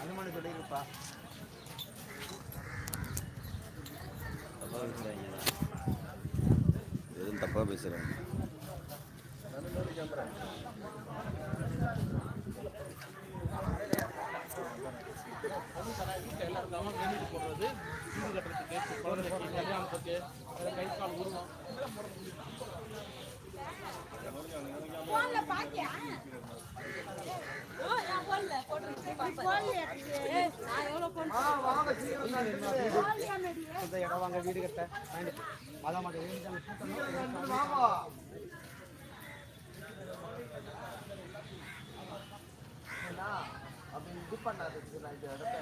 அனுமானு சொல்லியிருப்பா எதுவும் தப்பாக பேசுகிறாங்க எல்லாருக்காகவும் வேண்டிட்டு போடுறது வீடு கட்டுறதுக்கு குழந்தைக்கு கல்யாணத்துக்கு கை கால் உருவம் இடம் வாங்க வீடு கட்ட அதான் அப்படி இது நான் இந்த இடத்த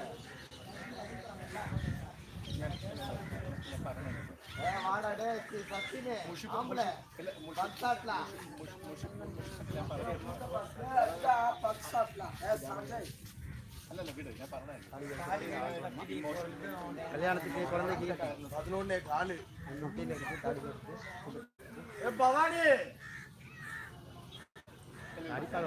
கல்யாணத்துக்கு குழந்தைக்கு பதினொன்னே காலு பவானி! அடிக்கால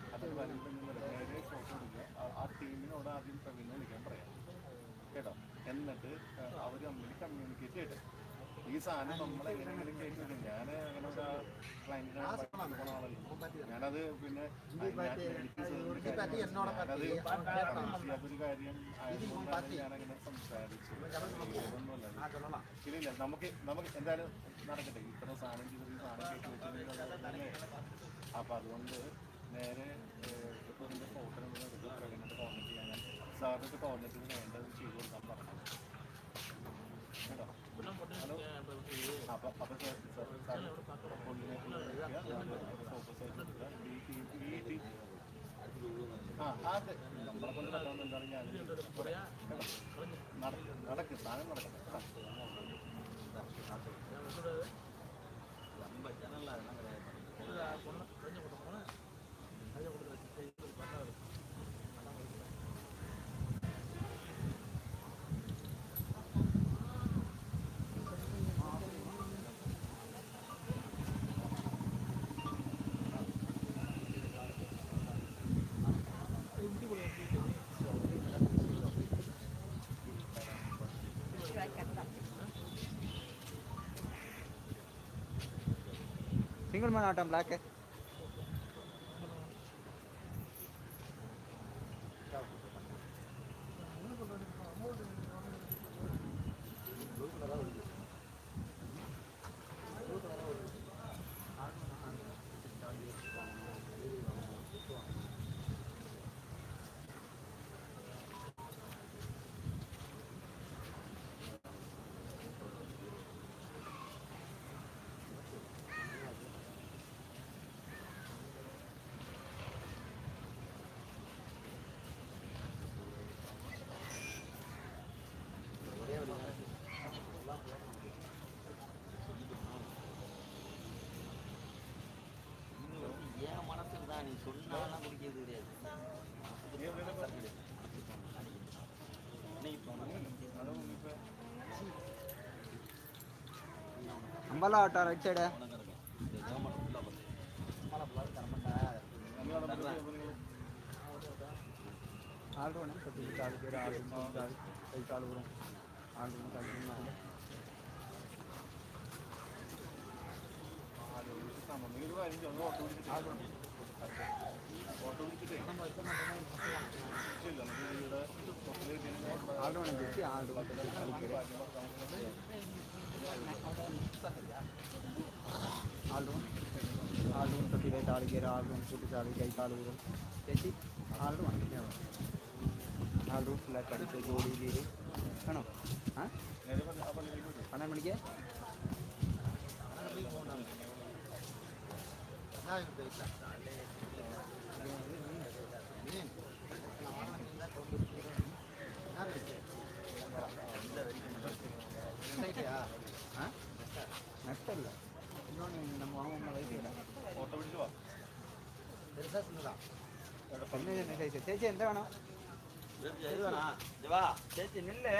ഒരു വരുമ്പെന്ന് പറഞ്ഞാൽ ഫോട്ടോ എടുക്കുക ആ ടീമിനോട് ആദ്യം പ്രവീണിനെ വിളിക്കാൻ പറയാം കേട്ടോ എന്നിട്ട് അവർ തമ്മിൽ കമ്മ്യൂണിക്കേറ്റ് ഈ സാധനം നമ്മളെങ്ങനെയെങ്കിലും കേട്ടിട്ട് ഞാൻ അങ്ങനെ ഒരു ക്ലൈന്റിനാണ് പോണ ആളല്ല ഞാനത് പിന്നെ ഞാനത് ഒരു കാര്യം ആയതുകൊണ്ടാണ് ഞാനങ്ങനെ സംസാരിച്ചു ഒന്നുമല്ല ഇല്ലില്ല നമുക്ക് നമുക്ക് എന്തായാലും നടക്കട്ടെ ഇത്ര സാധനം ചെയ്തിട്ട് സാധനം കേട്ട് വെച്ചിട്ടുണ്ടെങ്കിൽ അപ്പൊ അതുകൊണ്ട് നേരെ ഇപ്പൊ ഇതിന്റെ ഫോട്ടോ പ്രകടനത്തെ കോർഡിനേറ്റ് ചെയ്യാൻ സാറിന്റെ കോർഡിനേറ്റ് വേണ്ടത് ചെയ്തു കൊടുക്കാൻ പറഞ്ഞു. കേട്ടോ? ഹലോ? അപ്പം അപ്പം സാർ സാർ ഈ ടീം ആ അതെ. നമ്മളെ കൊണ്ട് പറ്റാവുന്ന ഞാൻ നടക്ക് സാധനം നടക്കട്ടെ. சிங்கிள் மேன் ஆட்டம் பிளாக்கு அதான் நீ சொன்னாலாம் குடிக்கிறது கிடையாது. அம்பலா ஆட்டோ ரைட் சைடு ஆள் வேணும் பத்து காலு பேர் ஆறு கை காலு வரும் ஆண்டு காலு ஆறு நிமிஷம் நம்ம மெதுவாக இருந்து ஆள் வேணும் ఆడమని చెప్పి ఆడు ఆడు ఆడు తొట్టి రైట్ ఆడిగారు ఆడు చుట్టూ ఆడిగి అయితే ఆడుగురు చేసి ఆడు మనకి ఆడు ఫుల్లా కడితే గోడి గీరు కాణం அண்ணா மணிக்கு நான் நட்டல்ல. இன்னொன்று நம்ம வாங்க வயசுல பெருசாக சொன்னதான் பண்ணு சைஸ் சேச்சி எந்த வேணும் சேச்சி நில்லு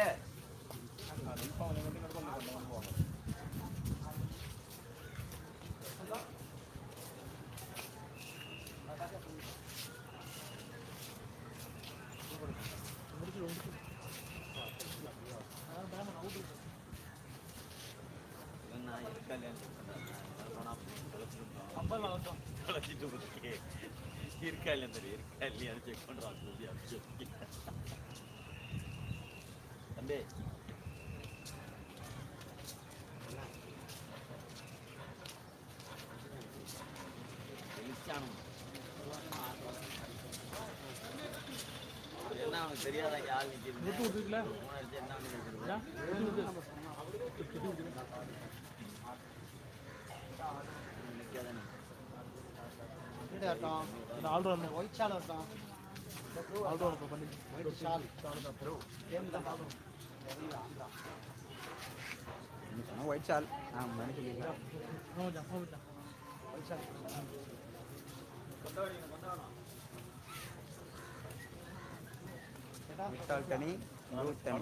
இருக்கே இருக்கா இல்லையா தெரியும் இருக்கா இல்லையான்னு செக் பண்றான் தம்பி வெளிச்சானம் என்ன அவனுக்கு தெரியாத ஆள் நிற்கிறது என்ன இது ஆட்டம். இது ஆல்ரவுண்டர் ஒயிட் ஷால் ஆட்டம். ஆல்ரவுண்டர் இப்போ பண்ணி ஒயிட் ஷால் கேம் தான் பார்க்கணும். ஒயிட் ஷால் ஆ மணி சொல்லிடுறேன் ஒயிட் ஷால் தனி தனி.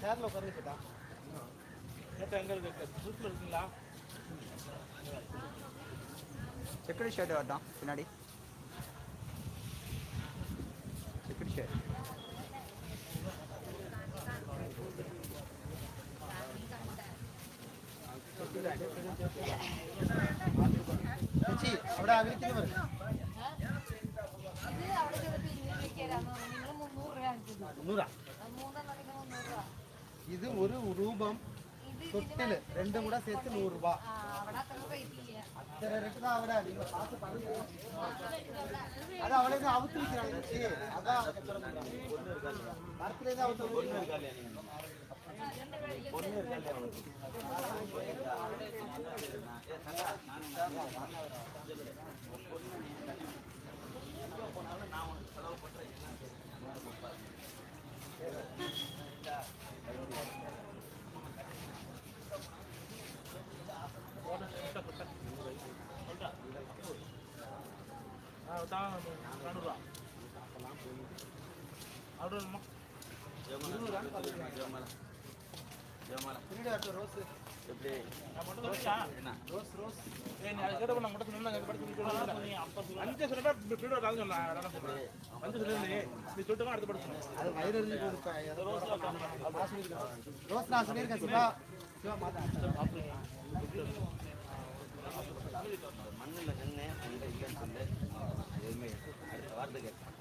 சேர்ல உட்காந்துக்கிட்டா நேற்று எங்கே இருக்கு சூட்டில் இருக்கீங்களா செக்குடு ஷர்ட் வரட்டும் பின்னாடி செக்குடு ஷர்ட் അവിടെ അകലിക്കുന്നു പറയും ഇത് അവിടെ ചെറുപ്പം ഇരുന്നൂറ് രൂപയ്ക്കായിരുന്നു. നിങ്ങള് മുന്നൂറ് രൂപ വാങ്ങിച്ചത്. മുന്നൂറാ ആ, മൂന്നെണ്ണം ഇതിന് മുന്നൂറ് രൂപ. இது ஒரு ரூபம். தொட்டில் ரெண்டும் கூட சேர்த்து நூறு ரூபா அத்தனை ரேட்டு தான் அது அவளே தான் ரோஸ் ரோஸ் ஏய் நீ ரோஸ் மண்ணில் நின்று அங்கே இல்லைன்னு சொல்லு எதுவுமே அடுத்த வார்த்தை கேட்பேன்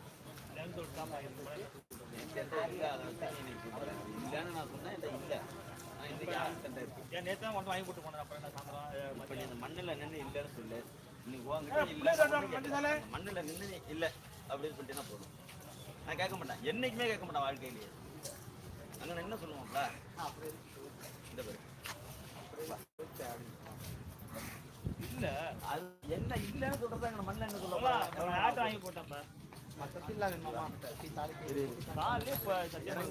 ஏன் நேற்று மட்டும் வாங்கி போட்டு போனேன். அப்புறம் என்ன சாயந்தரம் இப்போ நீ அந்த மண்ணில் நின்று இல்லைன்னு சொல்லு. இன்னைக்கு இல்லை சாலே. மண்ணில் நின்று இல்லை அப்படின்னு சொல்லிட்டு நான் நான் கேட்க மாட்டேன். என்னைக்குமே கேட்க மாட்டேன் வாழ்க்கையிலேயே. அங்கே என்ன சொல்லுவோம்ல? இந்த பேர். இல்ல அது என்ன இல்லைன்னு சொல்றதா எங்க மண்ணில் என்ன அவ்வளோ, சொல்ல அவன் ஆட்டோ வாங்கி போட்டேன் மத்தத்தில் வேணுமா தாலிக்கு காலையிலே இப்போ சத்தியம்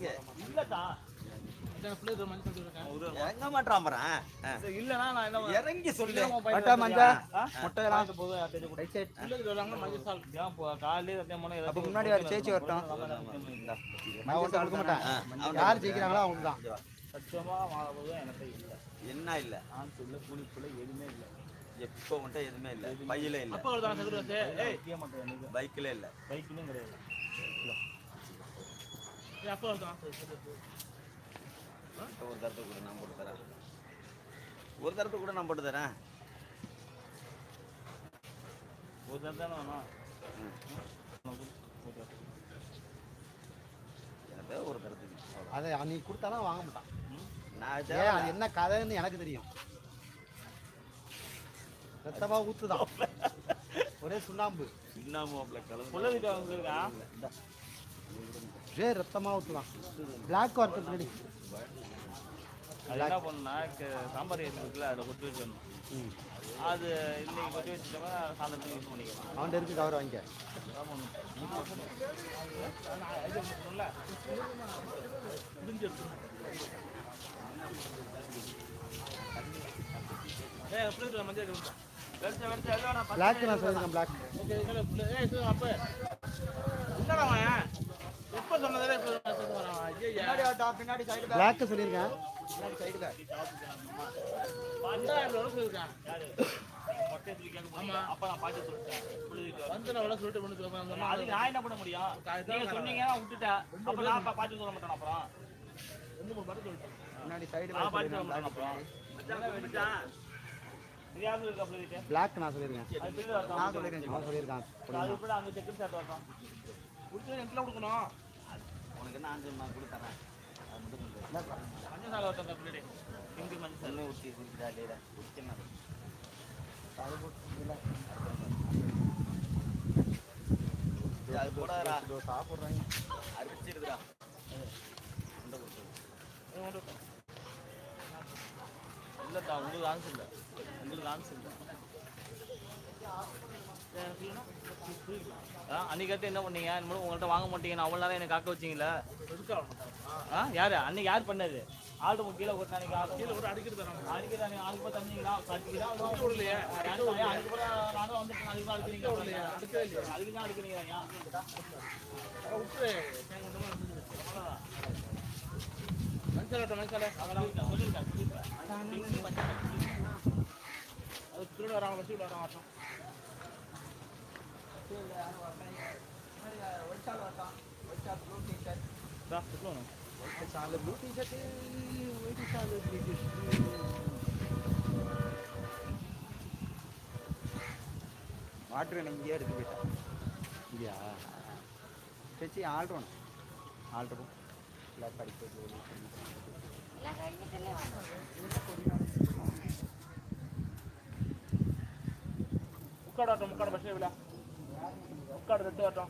மாட்டான் இல்லனா நான் என்ன இறங்கி சொல்லு. மஞ்சா? முட்டையெல்லாம் தெரிஞ்சு சொல்றாங்க மஞ்சள் சால். ஏன் இப்போ காலையிலே அப்ப முன்னாடி வர சேச்சி வரட்டும்? நான் ஒருத்தன் கொடுக்க மாட்டேன். யார் ஜெயிக்கிறாங்களோ அவங்க தான் சத்தியமா மாறும்போது எனக்கு இல்ல. என்ன இல்ல? நான் சொல்ல கூலிக்குள்ள எதுவுமே இல்ல. எப்போ மட்டும் எதுவுமே இல்ல? பையில இல்ல. அப்பா தான் சொல்லுறது ஏய். பைக்கில இல்ல. பைக்லயும் கிடையாது. அப்போ ஒரு தரத்தை கூட நான் போட்டு தரேன். ஒரு தரத்தை கூட நான் போட்டு தரேன். ஒரு தரம் தானே வேணும்? எனக்கு ஒரு தரத்துக்கு. அதை அன்னைக்கு கொடுத்தாலும் வாங்க மாட்டான். நான் என்ன கதைன்னு எனக்கு தெரியும். ரத்தமா ஊத்துதான். ஒரே சுண்ணாம்பு. புள்ளதிட்ட வந்துருக்கான் ஒரே ரத்தமா ஊத்துதான். பிளாக் பின்னாடி அது என்ன பண்ணுன்னா சாம்பார் ஏசி இருக்குல்ல அதில் கொட்டி வச்சிடணும். ம். அது இன்னைக்கு கொட்டி வச்சுட்டோம்னா சாயந்தரத்துக்கு யூஸ் பண்ணிக்கலாம். அவன்கிட்ட இருக்கு கவர் பத்து பிளாக் நான் சொல்லியிருக்கேன் பிளாக் அப்ப. என்னடா அவன்? எப்ப சொன்னதே. பின்னாடி சொல்லியிருக்கேன் பாட்டு சொல்லிட்டேன். சொல்லிட்டு அதுக்கு நான் என்ன பண்ண முடியும் நீங்க சொன்னீங்க விட்டுட்டேன் அப்ப நான் சொல்ல மாட்டேன் அப்புறம் ரெண்டு சைடு பிளாக் நான் சொல்லியிருக்கேன் அது நான் சொல்லியிருக்கேன் அவன் சொல்லியிருக்கான் கொடுத்து கொடுக்கணும் உனக்கு என்ன ஆஞ்சு நான் கூட சாப்பிட்றாங்க அரிச்சிருக்குடா உண்டை இல்லைடா உங்களுக்கு ஆன்சர் இல்லை. உங்களுக்கு ஆன்சர் இல்லை. அன்னைக்கு அடுத்து என்ன பண்ணீங்க? இனிமேல் உங்கள்கிட்ட வாங்க மாட்டீங்க. அவ்வளோ நேரம் எனக்கு காக்க வச்சிங்களா ஆ யார்? அன்னைக்கு யார் பண்ணது? உங்க கீழே ஒரு நாளைக்கு கீழே ஒரு அடிக்கிறது அடிக்கிறாங்க. அதுக்கு போய் தந்தீங்களா கட்டிக்கிறா விடலையே. அதுக்கு நானும் வந்து அதுக்கு தான் அடிக்கிறீங்க அதுக்கு தான் அடிக்கிறீங்க விட்டு மனுஷன் மனுஷால அதெல்லாம் சொல்லியிருக்கேன் சொல்லியிருக்கேன் அது திருட வராங்க பஸ் வராங்க చాలా బ్లూ టీ షర్ట్ వైట్ చాలా బ్లూ టీ வாட்ரு இங்கே எடுத்து போயிட்டேன் இல்லையா சரி ஆள்றோம் ஆள்றோம் இல்லை படிக்கிறது முக்காடாட்டம் முக்காட பஸ்ஸே விழா உட்காடு விடா முக்காடு ஆட்டம்